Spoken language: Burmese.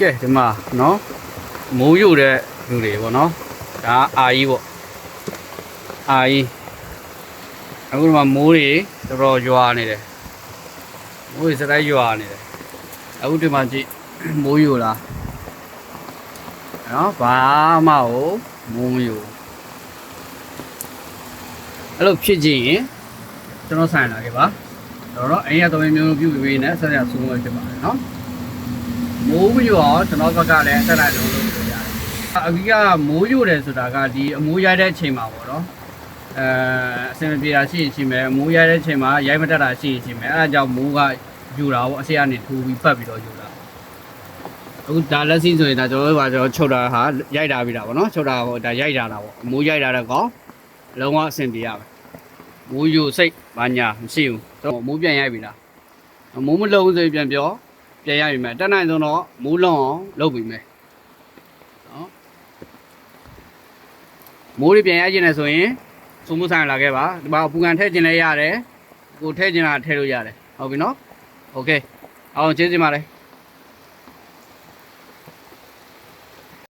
ကဲဒီမှာနော်မိုးယူတဲ့လူတွေပေါ့နော်ဒါအာကြီးပေါ့အာကြီးအခုဒီမှာမိုးတွေတော်တော်ရွာနေတယ်မိုးတွေစတိုက်ရွာနေတယ်အခုဒီမှာကြည့်မိုးယူလားနော်ဘာမှဟိုမိုးမယူအဲ့လိုဖြစ်ကြရင်ကျွန်တော်ဆိုင်လာခဲ့ပါတော်တော့အိမ်ရတော်မျိုးမျိုးပြုပြီးပြီးနဲ့ဆက်ရဆုံးဝဲဖြစ်ပါတယ်နော် မိုးမရွာကျွန်တော်ဘက်ကလည်းဆက်လိုက်လို့လုပ်လို့ရတယ်။အကြီးကမိုးရွတယ်ဆိုတာကဒီအမိုးရိုက်တဲ့အချိန်မှာပေါ့နော်။အဲအဆင်မပြေတာရှိရင်ရှိမယ်။မိုးရိုက်တဲ့အချိန်မှာရိုက်မတက်တာရှိရင်ရှိမယ်။အဲဒါကြောင့်မိုးကယူတာပေါ့အစီကနေထူပြီးပတ်ပြီးတော့ယူတာ။အခုဒါလက်စီဆိုရင်ဒါကျွန်တော်တို့ကကျွန်တော်ချုပ်တာဟာရိုက်တာပြီးတာပေါ့နော်။ချုပ်တာဟိုဒါရိုက်တာတာပေါ့။အမိုးရိုက်တာတဲ့ကောင်လုံးဝအဆင်ပြေရမယ်။မိုးယူစိတ်ဘာညာမရှိဘူး။တော့မိုးပြန်ရိုက်ပြီလား။မိုးမလုံးဆိုရင်ပြန်ပြော ပြန်ရပြီမယ်တက်နိုင်ဆုံးတော့မူးလွန်အောင်လုပ်ပြီမယ်နော်မိုးတွေပြန်ရခြင်းနဲ့ဆိုရင်စုံမှုဆိုင်လာခဲ့ပါဒီမှာအပူကန်ထည့်ခြင်းလည်းရတယ်ကိုထည့်ခြင်းတာထည့်လို့ရတယ်ဟုတ်ပြီနော်โอเคအောင်ကျေးဇူးပါလေ